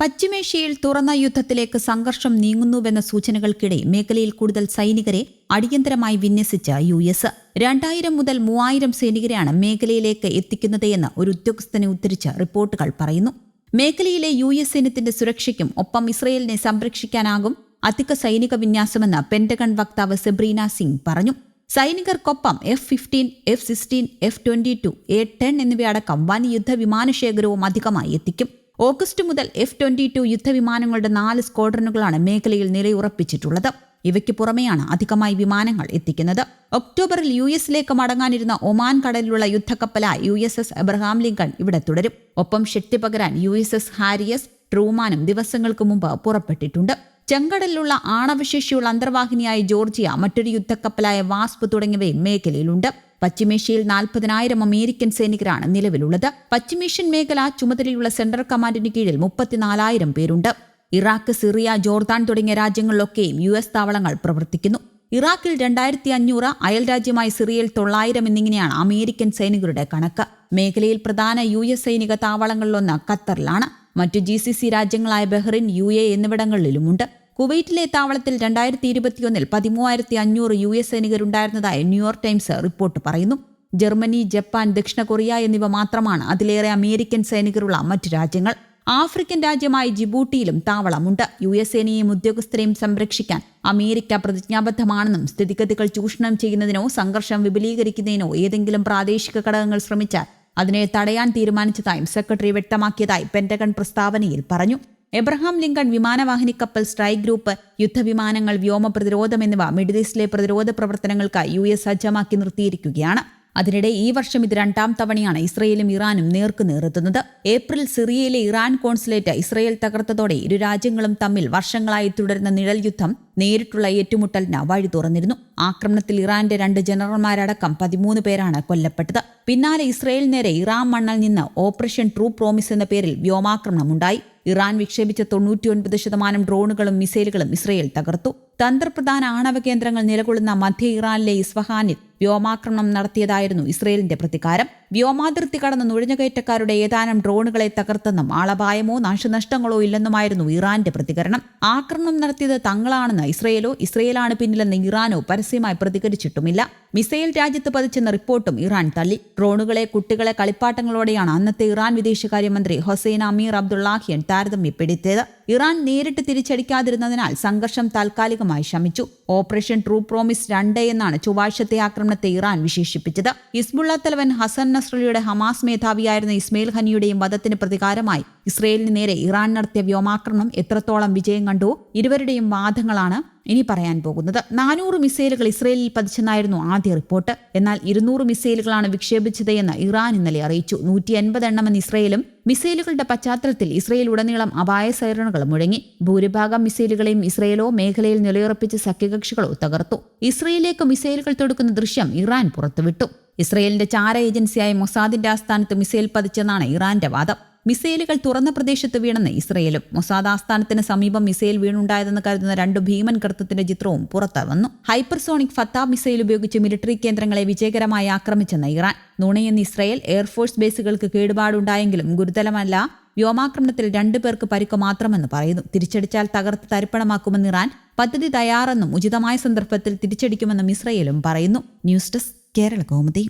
പശ്ചിമേഷ്യയിൽ തുറന്ന യുദ്ധത്തിലേക്ക് സംഘർഷം നീങ്ങുന്നുവെന്ന സൂചനകൾക്കിടെ മേഖലയിൽ കൂടുതൽ സൈനികരെ അടിയന്തരമായി വിന്യസിച്ച യു എസ്. രണ്ടായിരം മുതൽ മൂവായിരം സൈനികരെയാണ് മേഖലയിലേക്ക് എത്തിക്കുന്നത് എന്ന് ഒരു ഉദ്യോഗസ്ഥനെ ഉദ്ധരിച്ച് റിപ്പോർട്ടുകൾ പറയുന്നു. മേഖലയിലെ യു എസ് സൈന്യത്തിന്റെ സുരക്ഷയ്ക്കും ഒപ്പം ഇസ്രയേലിനെ സംരക്ഷിക്കാനാകും അധിക സൈനിക വിന്യാസമെന്ന് പെന്റഗൺ വക്താവ് സെബ്രീന സിംഗ് പറഞ്ഞു. സൈനികർക്കൊപ്പം F fifteen F sixteen F twenty two A ten എന്നിവയടക്കം വൻ യുദ്ധവിമാനശേഖരവും അധികമായി എത്തിക്കും. ഓഗസ്റ്റ് മുതൽ എഫ് ട്വന്റി ടു യുദ്ധവിമാനങ്ങളുടെ നാല് സ്ക്വാഡ്രനുകളാണ് മേഖലയിൽ നിലയുറപ്പിച്ചിട്ടുള്ളത്. ഇവയ്ക്ക് പുറമെയാണ് അധികമായി വിമാനങ്ങൾ എത്തിക്കുന്നത്. ഒക്ടോബറിൽ യു എസിലേക്ക് മടങ്ങാനിരുന്ന ഒമാൻ കടലിലുള്ള യുദ്ധക്കപ്പലായ U S S Abraham Lincoln ഇവിടെ തുടരും. ഒപ്പം ശക്തി പകരാൻ U S S Harry S ട്രൂമാനും ദിവസങ്ങൾക്ക് മുമ്പ് പുറപ്പെട്ടിട്ടുണ്ട്. ചെങ്കടലിലുള്ള ആണവശേഷിയുള്ള അന്തർവാഹിനിയായ ജോർജിയ മറ്റൊരു യുദ്ധക്കപ്പലായ വാസ്പ് തുടങ്ങിയവയും മേഖലയിലുണ്ട്. പശ്ചിമേഷ്യയിൽ നാൽപ്പതിനായിരം അമേരിക്കൻ സൈനികരാണ് നിലവിലുള്ളത്. പശ്ചിമേഷ്യൻ മേഖല ചുമതലയുള്ള സെൻട്രൽ കമാൻഡിന് കീഴിൽ മുപ്പത്തിനാലായിരം പേരുണ്ട്. ഇറാഖ് സിറിയ ജോർദാൻ തുടങ്ങിയ രാജ്യങ്ങളിലൊക്കെയും യു എസ് താവളങ്ങൾ പ്രവർത്തിക്കുന്നു. ഇറാഖിൽ രണ്ടായിരത്തി അഞ്ഞൂറ് അയൽരാജ്യമായി സിറിയയിൽ തൊള്ളായിരം എന്നിങ്ങനെയാണ് അമേരിക്കൻ സൈനികരുടെ കണക്ക്. മേഖലയിൽ പ്രധാന യു എസ് സൈനിക താവളങ്ങളിലൊന്ന് ഖത്തറിലാണ്. മറ്റു ജി സി സി രാജ്യങ്ങളായ ബഹ്റിൻ യു എ എന്നിവിടങ്ങളിലുമുണ്ട്. കുവൈറ്റിലെ താവളത്തിൽ രണ്ടായിരത്തി ഇരുപത്തിയൊന്നിൽ പതിമൂവായിരത്തി അഞ്ഞൂറ് യു എസ് സൈനികരുണ്ടായിരുന്നതായി ന്യൂയോർക്ക് ടൈംസ് റിപ്പോർട്ട് പറയുന്നു. ജർമ്മനി ജപ്പാൻ ദക്ഷിണ കൊറിയ എന്നിവ മാത്രമാണ് അതിലേറെ അമേരിക്കൻ സൈനികരുള്ള മറ്റ് രാജ്യങ്ങൾ. ആഫ്രിക്കൻ രാജ്യമായ ജിബൂട്ടിയിലും താവളമുണ്ട്. യു എസ് സേനയെയും ഉദ്യോഗസ്ഥരെയും സംരക്ഷിക്കാൻ അമേരിക്ക പ്രതിജ്ഞാബദ്ധമാണെന്നും സ്ഥിതിഗതികൾ ചൂഷണം ചെയ്യുന്നതിനോ സംഘർഷം വിപുലീകരിക്കുന്നതിനോ ഏതെങ്കിലും പ്രാദേശിക ഘടകങ്ങൾ ശ്രമിച്ചാൽ അതിനെ തടയാൻ തീരുമാനിച്ചതായും സെക്രട്ടറി വ്യക്തമാക്കിയതായി പെന്റഗൺ പ്രസ്താവനയിൽ പറഞ്ഞു. എബ്രഹാം ലിങ്കൺ വിമാനവാഹിനി കപ്പൽ സ്ട്രൈക്ക് ഗ്രൂപ്പ് യുദ്ധവിമാനങ്ങൾ വ്യോമ പ്രതിരോധം എന്നിവ മിഡിൽ ഈസ്റ്റിലെ പ്രതിരോധ പ്രവർത്തനങ്ങൾക്കായി യു എസ് സജ്ജമാക്കി നിർത്തിയിരിക്കുകയാണ്. അതിനിടെ ഈ വർഷം ഇത് രണ്ടാം തവണയാണ് ഇസ്രയേലും ഇറാനും നേർക്കുനേറെത്തുന്നത് ഏപ്രിൽ സിറിയയിലെ ഇറാൻ കോൺസുലേറ്റ് ഇസ്രയേൽ തകർത്തതോടെ ഇരു രാജ്യങ്ങളും തമ്മിൽ വർഷങ്ങളായി തുടരുന്ന നിഴൽ യുദ്ധം നേരിട്ടുള്ള ഏറ്റുമുട്ടലിന് വഴി തുറന്നിരുന്നു. ആക്രമണത്തിൽ ഇറാന്റെ രണ്ട് ജനറൽമാരടക്കം പതിമൂന്ന് പേരാണ് കൊല്ലപ്പെട്ടത്. പിന്നാലെ ഇസ്രയേൽ നേരെ ഇറാൻ മണ്ണിൽ നിന്ന് ഓപ്പറേഷൻ ട്രൂ പ്രോമിസ് എന്ന പേരിൽ വ്യോമാക്രമണമുണ്ടായി. ഇറാൻ വിക്ഷേപിച്ച തൊണ്ണൂറ്റിയൊൻപത് ശതമാനം ഡ്രോണുകളും മിസൈലുകളും ഇസ്രയേൽ തകർത്തു. തന്ത്രപ്രധാന ആണവ കേന്ദ്രങ്ങൾ നിലകൊള്ളുന്ന മധ്യ ഇറാനിലെ ഇസ്ഫഹാനിൽ വ്യോമാക്രമണം നടത്തിയതായിരുന്നു ഇസ്രയേലിന്റെ പ്രതികാരം. വ്യോമാതിർത്തി കടന്ന നുഴഞ്ഞുകയറ്റക്കാരുടെ ഏതാനും ഡ്രോണുകളെ തകർത്തെന്നും ആളപായമോ നാശനഷ്ടങ്ങളോ ഇല്ലെന്നുമായിരുന്നു ഇറാന്റെ പ്രതികരണം. ആക്രമണം നടത്തിയത് തങ്ങളാണെന്ന് ഇസ്രയേലോ ഇസ്രയേലാണ് പിന്നിലെന്ന് ഇറാനോ പരസ്യമായി പ്രതികരിച്ചിട്ടുമില്ല. മിസൈൽ രാജ്യത്ത് പതിച്ചെന്ന റിപ്പോർട്ടും ഇറാൻ തള്ളി. ഡ്രോണുകളെ കുട്ടികളെ കളിപ്പാട്ടങ്ങളോടെയാണ് അന്നത്തെ ഇറാൻ വിദേശകാര്യമന്ത്രി ഹൊസൈൻ അമീർ അബ്ദുള്ളാഹിയൻ താരതമ്യപ്പെടുത്തിയത് ഇറാൻ നേരിട്ട് തിരിച്ചടിക്കാതിരുന്നതിനാൽ സംഘർഷം താൽക്കാലികമായി ശമിച്ചു. ഓപ്പറേഷൻ ട്രൂ പ്രോമിസ് രണ്ട് എന്നാണ് ചൊവ്വാഴ്ചത്തെ ആക്രമണത്തെ ഇറാൻ വിശേഷിപ്പിച്ചത്. ഹിസ്ബുള്ള തലവൻ ഹസൻ നസ്രലിയുടെ ഹമാസ് മേധാവിയായിരുന്ന ഇസ്മയിൽ ഖനിയുടെയും വധത്തിന് പ്രതികാരമായി ഇസ്രയേലിന് നേരെ ഇറാൻ നടത്തിയ വ്യോമാക്രമണം എത്രത്തോളം വിജയം കണ്ടു ഇരുവരുടെയും വാദങ്ങളാണ് ഇനി പറയാൻ പോകുന്നത്. നാനൂറ് മിസൈലുകൾ ഇസ്രയേലിൽ പതിച്ചെന്നായിരുന്നു ആദ്യ റിപ്പോർട്ട്. എന്നാൽ ഇരുന്നൂറ് മിസൈലുകളാണ് വിക്ഷേപിച്ചത് എന്ന് ഇറാൻ ഇന്നലെ അറിയിച്ചു. നൂറ്റി എൺപത് എണ്ണമെന്ന് ഇസ്രയേലും മിസൈലുകളുടെ പശ്ചാത്തലത്തിൽ ഇസ്രയേൽ ഉടനീളം അപായ സൈറണുകൾ മുഴങ്ങി. ഭൂരിഭാഗം മിസൈലുകളെയും ഇസ്രയേലോ മേഖലയിൽ നിലയുറപ്പിച്ച സഖ്യകക്ഷികളോ തകർത്തു. ഇസ്രയേലിലേക്ക് മിസൈലുകൾ തൊടുക്കുന്ന ദൃശ്യം ഇറാൻ പുറത്തുവിട്ടു. ഇസ്രയേലിന്റെ ചാര ഏജൻസിയായ മൊസാദിന്റെ ആസ്ഥാനത്ത് മിസൈൽ പതിച്ചെന്നാണ് ഇറാന്റെ വാദം. മിസൈലുകൾ തുറന്ന പ്രദേശത്ത് വീണെന്ന് ഇസ്രയേലും. മൊസാദ് ആസ്ഥാനത്തിന് സമീപം മിസൈൽ വീണുണ്ടായതെന്ന് കരുതുന്ന രണ്ട് ഭീമൻ കൃത്യത്തിന്റെ ചിത്രവും പുറത്തു വന്നു. ഹൈപ്പർസോണിക് ഫത്താ മിസൈൽ ഉപയോഗിച്ച് മിലിറ്ററി കേന്ദ്രങ്ങളെ വിജയകരമായി ആക്രമിച്ചെന്ന് ഇറാൻ. നുണയെന്ന് ഇസ്രയേൽ എയർഫോഴ്സ് ബേസുകൾക്ക് കേടുപാടുണ്ടായെങ്കിലും ഗുരുതരമല്ല. വ്യോമാക്രമണത്തിൽ രണ്ടു പേർക്ക് പരിക്ക് മാത്രമെന്ന് പറയുന്നു. തിരിച്ചടിച്ചാൽ തകർത്ത് തരിപ്പണമാക്കുമെന്ന് ഇറാൻ പദ്ധതി തയ്യാറെന്നും ഉചിതമായ സന്ദർഭത്തിൽ തിരിച്ചടിക്കുമെന്നും ഇസ്രയേലും പറയുന്നു. News desk Kerala Kaumudi.